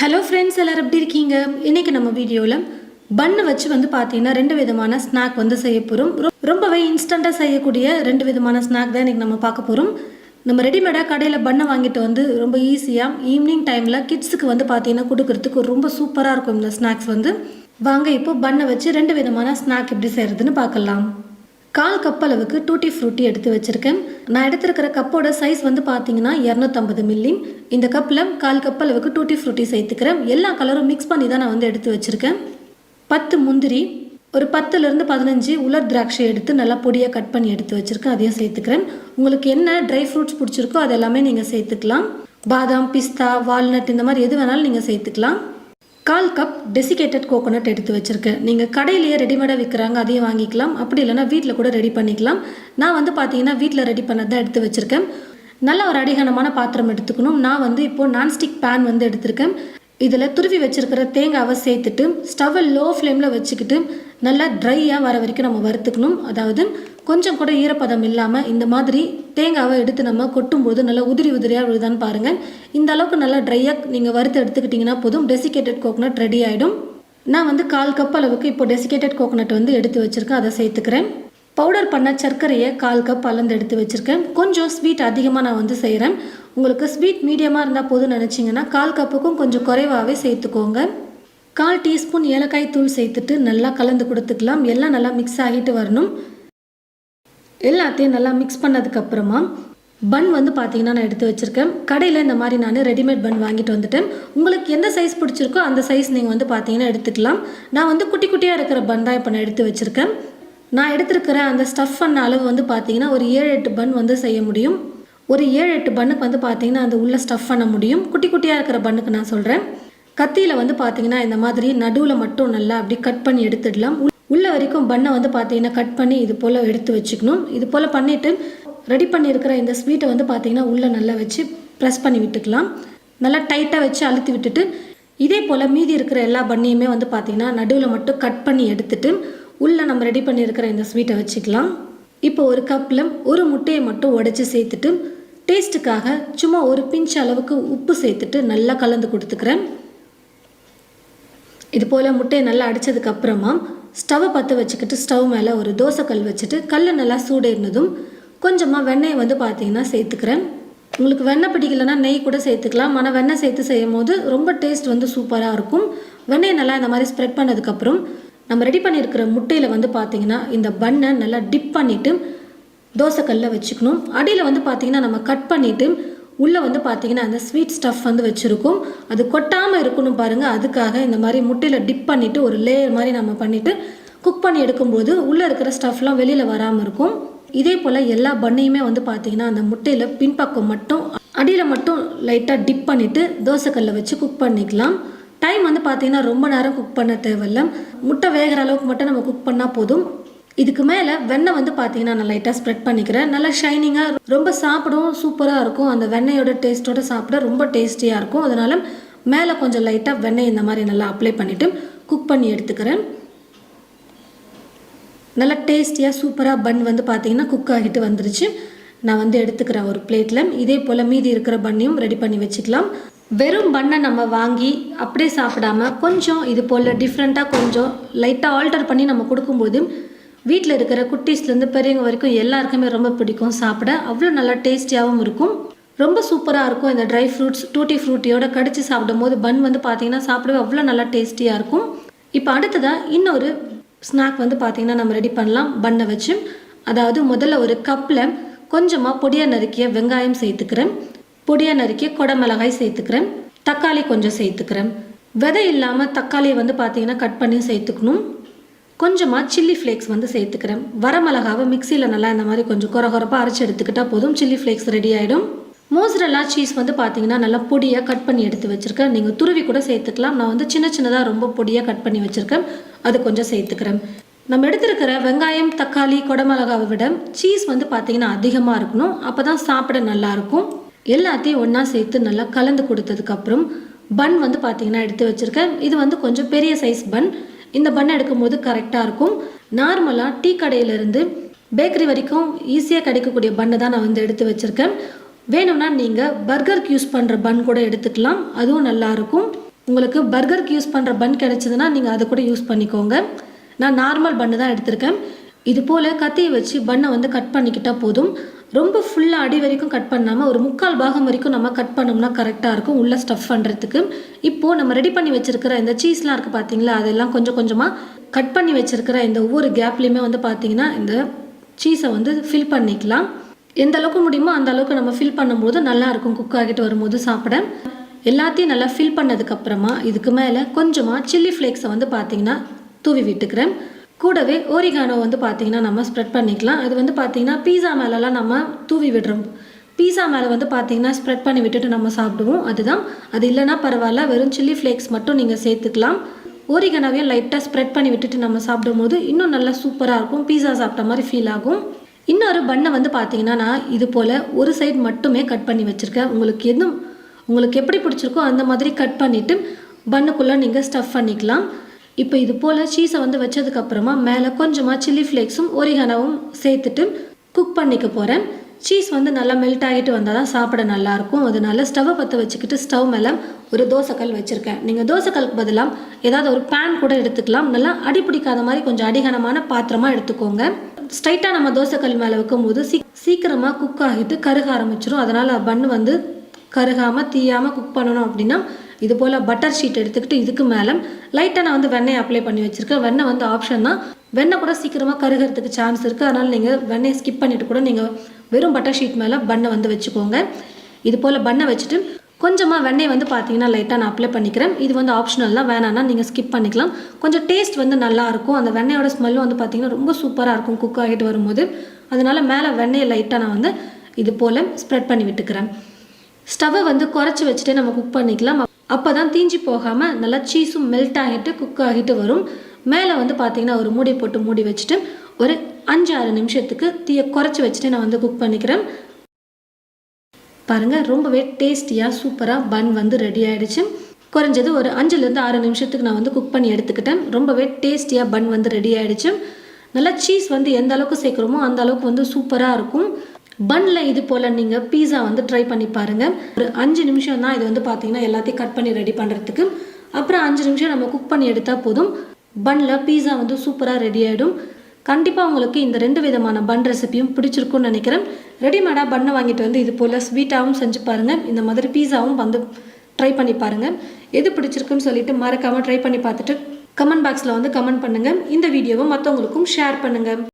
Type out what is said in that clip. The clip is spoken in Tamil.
ஹலோ ஃப்ரெண்ட்ஸ் எல்லோரும் எப்படி இருக்கீங்க? இன்றைக்கி நம்ம வீடியோவில் பண்ணு வச்சு வந்து பார்த்தீங்கன்னா ரெண்டு விதமான ஸ்நாக் வந்து செய்ய போகிறோம் ரொம்பவே இன்ஸ்டண்ட்டாக செய்யக்கூடிய ரெண்டு விதமான ஸ்நாக் தான் இன்றைக்கி நம்ம பார்க்க போகிறோம் நம்ம ரெடிமேடாக கடையில் பண்ணை வாங்கிட்டு வந்து ரொம்ப ஈஸியாக ஈவினிங் டைமில் கிட்ஸுக்கு வந்து பார்த்தீங்கன்னா கொடுக்கறதுக்கு ரொம்ப சூப்பராக இருக்கும் இந்த ஸ்நாக்ஸ் வந்து. வாங்க இப்போ பண்ணை வச்சு ரெண்டு விதமான ஸ்நாக் எப்படி செய்கிறதுன்னு பார்க்கலாம். கால் கப் அளவுக்கு டூட்டி ஃப்ரூட்டி எடுத்து வச்சுருக்கேன். நான் எடுத்திருக்கிற கப்போட சைஸ் வந்து பார்த்தீங்கன்னா இரநூத்தம்பது மில்லி இந்த கப்பில் கால் கப் அளவுக்கு டூட்டி ஃப்ரூட்டி சேர்த்துக்கிறேன். எல்லா கலரும் மிக்ஸ் பண்ணி தான் நான் வந்து எடுத்து வச்சுருக்கேன். பத்து முந்திரி ஒரு பத்துலேருந்து பதினஞ்சு உலர் திராட்சை எடுத்து நல்லா பொடியாக கட் பண்ணி எடுத்து வச்சுருக்கேன். அதையும் சேர்த்துக்கிறேன். உங்களுக்கு என்ன ட்ரை ஃப்ரூட்ஸ் பிடிச்சிருக்கோ அது எல்லாமே நீங்கள் சேர்த்துக்கலாம். பாதாம் பிஸ்தா வால்நட் இந்த மாதிரி எது வேணாலும் நீங்கள் சேர்த்துக்கலாம். கால் கப் டெசிகேட்டட் கோகோனட் எடுத்து வச்சுருக்கேன். நீங்கள் கடையிலேயே ரெடிமேடாக விற்கிறாங்க அதையும் வாங்கிக்கலாம். அப்படி இல்லைன்னா வீட்டில் கூட ரெடி பண்ணிக்கலாம். நான் வந்து பார்த்தீங்கன்னா வீட்டில் ரெடி பண்ணதை எடுத்து வச்சுருக்கேன். நல்ல ஒரு அடிகனமான பாத்திரம் எடுத்துக்கணும். நான் வந்து இப்போது நான்ஸ்டிக் பேன் வந்து எடுத்திருக்கேன். இதில் துருவி வச்சுருக்கிற தேங்காவை சேர்த்துட்டு ஸ்டவ்வை லோ ஃப்ளேமில் வச்சுக்கிட்டு நல்லா ட்ரையாக வர வரைக்கும் நம்ம வறுத்துக்கணும். அதாவது கொஞ்சம் கூட ஈரப்பதம் இல்லாமல் இந்த மாதிரி தேங்காவை எடுத்து நம்ம கொட்டும்போது நல்லா உதிரி உதிரியாக விழுதான்னு பாருங்கள் இந்த அளவுக்கு நல்லா ட்ரையாக நீங்கள் வறுத்து எடுத்துக்கிட்டிங்கன்னா போதும். டெசிகேட்டட் கோகோனட் ரெடி ஆகிடும் நான் வந்து கால் கப் அளவுக்கு இப்போ டெசிகேட்டட் கோகோனட் வந்து எடுத்து வச்சுருக்கேன். அதை சேர்த்துக்கிறேன். பவுடர் பண்ண சர்க்கரையை கால் கப் அளந்து எடுத்து வச்சுருக்கேன். கொஞ்சம் ஸ்வீட் அதிகமாக நான் வந்து செய்கிறேன் உங்களுக்கு ஸ்வீட் மீடியமாக இருந்தால் போதும் நினச்சிங்கன்னா கால் கப்புக்கும் கொஞ்சம் குறைவாகவே சேர்த்துக்கோங்க. கால் டீஸ்பூன் ஏலக்காய் தூள் சேர்த்துட்டு நல்லா கலந்து கொடுத்துக்கலாம். எல்லாம் நல்லா மிக்ஸ் ஆகிட்டு வரணும். எல்லாத்தையும் நல்லா மிக்ஸ் பண்ணதுக்கப்புறமா பன் வந்து பார்த்தீங்கன்னா நான் எடுத்து வச்சுருக்கேன். கடையில் இந்த மாதிரி நான் ரெடிமேட் பன் வாங்கிட்டு வந்துட்டேன். உங்களுக்கு எந்த சைஸ் பிடிச்சிருக்கோ அந்த சைஸ் நீங்கள் வந்து பார்த்தீங்கன்னா எடுத்துக்கலாம். நான் வந்து குட்டி குட்டியாக இருக்கிற பன் தான் இப்போ நான் எடுத்து வச்சுருக்கேன். நான் எடுத்திருக்கிற அந்த ஸ்டஃப் பண்ண அளவு வந்து பார்த்தீங்கன்னா ஒரு ஏழு எட்டு பன் வந்து செய்ய முடியும். ஒரு ஏழு எட்டு பண்ணுக்கு வந்து பார்த்தீங்கன்னா அந்த உள்ள ஸ்டஃப் பண்ண முடியும். குட்டி குட்டியாக இருக்கிற பண்ணுக்கு நான் சொல்கிறேன் கத்தியில் வந்து பார்த்தீங்கன்னா இந்த மாதிரி நடுவில் மட்டும் நல்லா அப்படி கட் பண்ணி எடுத்துடலாம். உள்ள வரைக்கும் பண்ணை வந்து பார்த்தீங்கன்னா கட் பண்ணி இது போல் எடுத்து வச்சுக்கணும். இது போல் பண்ணிவிட்டு ரெடி பண்ணியிருக்கிற இந்த ஸ்வீட்டை வந்து பார்த்தீங்கன்னா உள்ளே நல்லா வச்சு ப்ரெஸ் பண்ணி விட்டுக்கலாம். நல்லா டைட்டாக வச்சு அழுத்தி விட்டுட்டு இதே போல் மீதி இருக்கிற எல்லா பண்ணியுமே வந்து பார்த்தீங்கன்னா நடுவில் மட்டும் கட் பண்ணி எடுத்துட்டு உள்ளே நம்ம ரெடி பண்ணியிருக்கிற இந்த ஸ்வீட்டை வச்சுக்கலாம். இப்போ ஒரு கப்பில் ஒரு முட்டையை மட்டும் உடச்சி சேர்த்துட்டு டேஸ்ட்டுக்காக சும்மா ஒரு பிஞ்ச் அளவுக்கு உப்பு சேர்த்துட்டு நல்லா கலந்து கொடுத்துக்கிறேன். இது போல் முட்டையை நல்லா அடித்ததுக்கு அப்புறமா ஸ்டவ்வை பற்ற வச்சுக்கிட்டு ஸ்டவ் மேலே ஒரு தோசைக்கல் வச்சுட்டு கல் நல்லா சூடேறினதும் கொஞ்சமாக வெண்ணெயை வந்து பார்த்தீங்கன்னா சேர்த்துக்கிறேன். உங்களுக்கு வெண்ணெய் பிடிக்கலன்னா நெய் கூட சேர்த்துக்கலாம். ஆனால் வெண்ணெய் சேர்த்து செய்யும் போது ரொம்ப டேஸ்ட் வந்து சூப்பராக இருக்கும். வெண்ணெயை நல்லா இந்த மாதிரி ஸ்ப்ரெட் பண்ணதுக்கப்புறம் நம்ம ரெடி பண்ணியிருக்கிற முட்டையில் வந்து பார்த்தீங்கன்னா இந்த பண்ணை நல்லா டிப் பண்ணிவிட்டு தோசைக்கல்லில் வச்சுக்கணும். அடியில் வந்து பார்த்தீங்கன்னா நம்ம கட் பண்ணிவிட்டு உள்ளே வந்து பார்த்தீங்கன்னா அந்த ஸ்வீட் ஸ்டஃப் வந்து வச்சுருக்கோம். அது கொட்டாமல் இருக்கணும் பாருங்கள் அதுக்காக இந்த மாதிரி முட்டையில் டிப் பண்ணிவிட்டு ஒரு லேயர் மாதிரி நம்ம பண்ணிவிட்டு குக் பண்ணி எடுக்கும்போது உள்ளே இருக்கிற ஸ்டஃப்லாம் வெளியில் வராமல் இருக்கும். இதே போல் எல்லா பண்ணையுமே வந்து பார்த்தீங்கன்னா அந்த முட்டையில் பின்பக்கம் மட்டும் அடியில் மட்டும் லைட்டாக டிப் பண்ணிவிட்டு தோசைக்கல்லில் வச்சு குக் பண்ணிக்கலாம். டைம் வந்து பார்த்தீங்கன்னா ரொம்ப நேரம் குக் பண்ண தேவையில்ல. முட்டை வேகிற அளவுக்கு மட்டும் நம்ம குக் பண்ணால் போதும். இதுக்கு மேலே வெண்ணெய் வந்து பார்த்தீங்கன்னா நான் லைட்டாக ஸ்ப்ரெட் பண்ணிக்கிறேன். நல்லா ஷைனிங்காக ரொம்ப சாப்பிடவும் சூப்பராக இருக்கும். அந்த வெண்ணெயோட டேஸ்ட்டோட சாப்பிட ரொம்ப டேஸ்டியாக இருக்கும். அதனால் மேலே கொஞ்சம் லைட்டாக வெண்ணெய் இந்த மாதிரி நல்லா அப்ளை பண்ணிவிட்டு குக் பண்ணி எடுத்துக்கிறேன். நல்லா டேஸ்டியாக சூப்பராக பன் வந்து பார்த்தீங்கன்னா குக் ஆகிட்டு வந்துருச்சு. நான் வந்து எடுத்துக்கிறேன் ஒரு பிளேட்டில் இதே போல் மீதி இருக்கிற பண்ணையும் ரெடி பண்ணி வச்சுக்கலாம். வெறும் பண்ணை நம்ம வாங்கி அப்படியே சாப்பிடாம கொஞ்சம் இது போல் டிஃப்ரெண்ட்டாக கொஞ்சம் லைட்டாக ஆல்டர் பண்ணி நம்ம கொடுக்கும்போது வீட்டில் இருக்கிற குட்டீஸ்லேருந்து பெரியவங்க வரைக்கும் எல்லாருக்குமே ரொம்ப பிடிக்கும் சாப்பிட. அவ்வளோ நல்லா டேஸ்டியாகவும் இருக்கும். ரொம்ப சூப்பராக இருக்கும் இந்த ட்ரை ஃப்ரூட்ஸ் டூட்டி ஃப்ரூட்டியோட கடிச்சு சாப்பிடும் போது பன் வந்து பார்த்தீங்கன்னா சாப்பிடவே அவ்வளோ நல்லா டேஸ்டியாக இருக்கும். இப்போ அடுத்ததாக இன்னொரு ஸ்நாக் வந்து பார்த்தீங்கன்னா நம்ம ரெடி பண்ணலாம். பண்ணை வச்சு. அதாவது முதல்ல ஒரு கப்பில் கொஞ்சமாக பொடியாக நறுக்கிய வெங்காயம் சேர்த்துக்கிறேன். பொடியாக நறுக்கிய கொடமிளகாய் சேர்த்துக்கிறேன். தக்காளி கொஞ்சம் சேர்த்துக்கிறேன். விதை இல்லாமல் தக்காளியை வந்து பார்த்தீங்கன்னா கட் பண்ணி சேர்த்துக்கணும். கொஞ்சமாக சில்லி ஃப்ளேக்ஸ் வந்து சேர்த்துக்கிறேன். வரமிளகாவை மிக்சியில் நல்லா இந்த மாதிரி கொஞ்சம் குறை குறப்பாக அரைச்சி எடுத்துக்கிட்டால் போதும். சில்லி ஃப்ளேக்ஸ் ரெடி ஆகிடும் மோசரெல்லா சீஸ் வந்து பார்த்தீங்கன்னா நல்லா பொடியாக கட் பண்ணி எடுத்து வச்சுருக்கேன். நீங்கள் துருவி கூட சேர்த்துக்கலாம். நான் வந்து சின்ன சின்னதாக ரொம்ப பொடியாக கட் பண்ணி வச்சுருக்கேன். அது கொஞ்சம் சேர்த்துக்கிறேன். நம்ம எடுத்துருக்கிற வெங்காயம் தக்காளி கொடமிளகாவை விட சீஸ் வந்து பார்த்தீங்கன்னா அதிகமாக இருக்கணும். அப்போ தான் சாப்பிட நல்லாயிருக்கும் எல்லாத்தையும் ஒன்றா சேர்த்து நல்லா கலந்து கொடுத்ததுக்கப்புறம் பன் வந்து பார்த்தீங்கன்னா எடுத்து வச்சுருக்கேன். இது வந்து கொஞ்சம் பெரிய சைஸ் பன் இந்த பன் எடுக்கும்போது கரெக்டாக இருக்கும். நார்மலாக டீ கடையிலேருந்து பேக்கரி வரைக்கும் ஈஸியாக கிடைக்கக்கூடிய பண்ணை தான் நான் வந்து எடுத்து வச்சுருக்கேன். வேணும்னா நீங்கள் பர்கருக்கு யூஸ் பண்ணுற பன் கூட எடுத்துக்கலாம். அதுவும் நல்லாயிருக்கும் உங்களுக்கு பர்கருக்கு யூஸ் பண்ணுற பன் கிடைச்சதுன்னா நீங்கள் அதை கூட யூஸ் பண்ணிக்கோங்க. நான் நார்மல் பன்னு தான் எடுத்திருக்கேன். இது போல் கத்தியை வச்சு பண்ணை வந்து கட் பண்ணிக்கிட்டால் போதும். ரொம்ப ஃபுல்லாக அடி வரைக்கும் கட் பண்ணாமல் ஒரு முக்கால் பாகம் வரைக்கும் நம்ம கட் பண்ணோம்னா கரெக்டாக இருக்கும் உள்ளே ஸ்டஃப் பண்ணுறதுக்கு இப்போது நம்ம ரெடி பண்ணி வச்சுருக்கிற இந்த சீஸ்லாம் இருக்குது பார்த்தீங்களா அதெல்லாம் கொஞ்சம் கொஞ்சமாக கட் பண்ணி வச்சுருக்கிற இந்த ஒவ்வொரு கேப்லேயுமே வந்து பார்த்தீங்கன்னா இந்த சீஸை வந்து ஃபில் பண்ணிக்கலாம். எந்த அளவுக்கு முடியுமோ அந்த அளவுக்கு நம்ம ஃபில் பண்ணும்போது நல்லாயிருக்கும் குக் ஆகிட்டு வரும்போது சாப்பிட. எல்லாத்தையும் நல்லா ஃபில் பண்ணதுக்கப்புறமா இதுக்கு மேலே கொஞ்சமாக சில்லி ஃப்ளேக்ஸை வந்து பார்த்தீங்கன்னா தூவி விட்டுக்கிறேன். கூடவே ஓரிகானோ வந்து பார்த்தீங்கன்னா நம்ம ஸ்ப்ரெட் பண்ணிக்கலாம். அது வந்து பார்த்தீங்கன்னா பீஸா மேலெலாம் நம்ம தூவி விடுறோம். பீஸா மேலே வந்து பார்த்தீங்கன்னா ஸ்ப்ரெட் பண்ணி விட்டுட்டு நம்ம சாப்பிடுவோம். அதுதான். அது இல்லைன்னா பரவாயில்ல. வெறும் சில்லி ஃப்ளேக்ஸ் மட்டும் நீங்கள் சேர்த்துக்கலாம். ஓரிகனாவையும் லைட்டாக ஸ்ப்ரெட் பண்ணி விட்டுட்டு நம்ம சாப்பிடும்போது இன்னும் நல்லா சூப்பராக இருக்கும். பீஸா சாப்பிட்ட மாதிரி ஃபீல் ஆகும். இன்னொரு பண்ணை வந்து பார்த்தீங்கன்னா நான் இது போல் ஒரு சைடு மட்டுமே கட் பண்ணி வச்சுருக்கேன். உங்களுக்கு எதுவும் உங்களுக்கு எப்படி பிடிச்சிருக்கோ அந்த மாதிரி கட் பண்ணிவிட்டு பண்ணுக்குள்ளே நீங்கள் ஸ்டஃப் பண்ணிக்கலாம். இப்போ இது போல் சீஸை வந்து வச்சதுக்கப்புறமா மேலே கொஞ்சமாக சில்லி ஃப்ளேக்ஸும் ஒரிகனவும் சேர்த்துட்டு குக் பண்ணிக்க போகிறேன் சீஸ் வந்து நல்லா மெல்ட் ஆகிட்டு வந்தால் தான் சாப்பிட நல்லாயிருக்கும் அதனால ஸ்டவ்வை பற்ற வச்சுக்கிட்டு ஸ்டவ் மேலே ஒரு தோசைக்கல் வச்சுருக்கேன். நீங்கள் தோசைக்கல்க்கு பதிலாக ஏதாவது ஒரு பேன் கூட எடுத்துக்கலாம். நல்லா அடிப்பிடிக்காத மாதிரி கொஞ்சம் அடிகனமான பாத்திரமாக எடுத்துக்கோங்க. ஸ்ட்ரைட்டாக நம்ம தோசைக்கல் மேலே வைக்கும்போது சீ சீக்கிரமாக குக் ஆகிட்டு கருக ஆரம்பிச்சிடும் அதனால் பன்னு வந்து கருகாமல் தீயாமல் குக் பண்ணணும் அப்படின்னா இது போல் பட்டர் ஷீட் எடுத்துக்கிட்டு இதுக்கு மேலே லைட்டாக நான் வந்து வெண்ணெய் அப்ளை பண்ணி வச்சுருக்கேன். வெண்ணெய் வந்து ஆப்ஷன் தான். வெண்ணெய் கூட சீக்கிரமாக கருகிறதுக்கு சான்ஸ் இருக்குது அதனால் நீங்கள் வெண்ணெயை ஸ்கிப் பண்ணிவிட்டு கூட நீங்கள் வெறும் பட்டர் ஷீட் மேலே பண்ணை வந்து வச்சுக்கோங்க. இது போல் பண்ணை வச்சுட்டு கொஞ்சமாக வெண்ணெய் வந்து பார்த்தீங்கன்னா லைட்டாக நான் அப்ளை பண்ணிக்கிறேன். இது வந்து ஆப்ஷனல் தான். வேணாம்னா நீங்கள் ஸ்கிப் பண்ணிக்கலாம். கொஞ்சம் டேஸ்ட் வந்து நல்லாயிருக்கும் அந்த வெண்ணெயோட ஸ்மெல்லும் வந்து பார்த்தீங்கன்னா ரொம்ப சூப்பராக இருக்கும் குக் ஆகிட்டு வரும்போது. அதனால் மேலே வெண்ணெயை லைட்டாக நான் வந்து இது போல் ஸ்ப்ரெட் பண்ணி விட்டுக்கிறேன். ஸ்டவ்வை வந்து குறைச்சி வச்சுட்டே நம்ம குக் பண்ணிக்கலாம். அப்போ தான் தீஞ்சி போகாமல் நல்லா சீஸும் மெல்ட் ஆகிட்டு குக் ஆகிட்டு வரும். மேலே வந்து பார்த்தீங்கன்னா ஒரு மூடி போட்டு மூடி வச்சுட்டு ஒரு அஞ்சு ஆறு நிமிஷத்துக்கு தீயை குறைச்சி வச்சுட்டு நான் வந்து குக் பண்ணிக்கிறேன். பாருங்கள் ரொம்பவே டேஸ்டியாக சூப்பராக பன் வந்து ரெடி ஆகிடுச்சு குறைஞ்சது ஒரு அஞ்சுலேருந்து ஆறு நிமிஷத்துக்கு நான் வந்து குக் பண்ணி எடுத்துக்கிட்டேன். ரொம்பவே டேஸ்டியாக பன் வந்து ரெடி ஆகிடுச்சு நல்லா சீஸ் வந்து எந்த அளவுக்கு சேர்க்குறோமோ அந்த அளவுக்கு வந்து சூப்பராக இருக்கும். பன்னில் இது போல் நீங்கள் பீஸா வந்து ட்ரை பண்ணி பாருங்கள் ஒரு அஞ்சு நிமிஷம் தான் இது வந்து பார்த்தீங்கன்னா எல்லாத்தையும் கட் பண்ணி ரெடி பண்ணுறதுக்கு அப்புறம் அஞ்சு நிமிஷம் நம்ம குக் பண்ணி எடுத்தால் போதும். பன்னில் பீஸா வந்து சூப்பராக ரெடி ஆகிடும் கண்டிப்பாக உங்களுக்கு இந்த ரெண்டு விதமான பன் ரெசிபியும் பிடிச்சிருக்கும்னு நினைக்கிறேன். ரெடிமேடாக பண்ணை வாங்கிட்டு வந்து இது போல் ஸ்வீட்டாகவும் செஞ்சு பாருங்கள் இந்த மாதிரி பீஸாவும் வந்து ட்ரை பண்ணி பாருங்கள் எது பிடிச்சிருக்குன்னு சொல்லிட்டு மறக்காமல் ட்ரை பண்ணி பார்த்துட்டு கமெண்ட் பாக்ஸில் வந்து கமெண்ட் பண்ணுங்கள் இந்த வீடியோவை மற்றவங்களுக்கும் ஷேர் பண்ணுங்கள்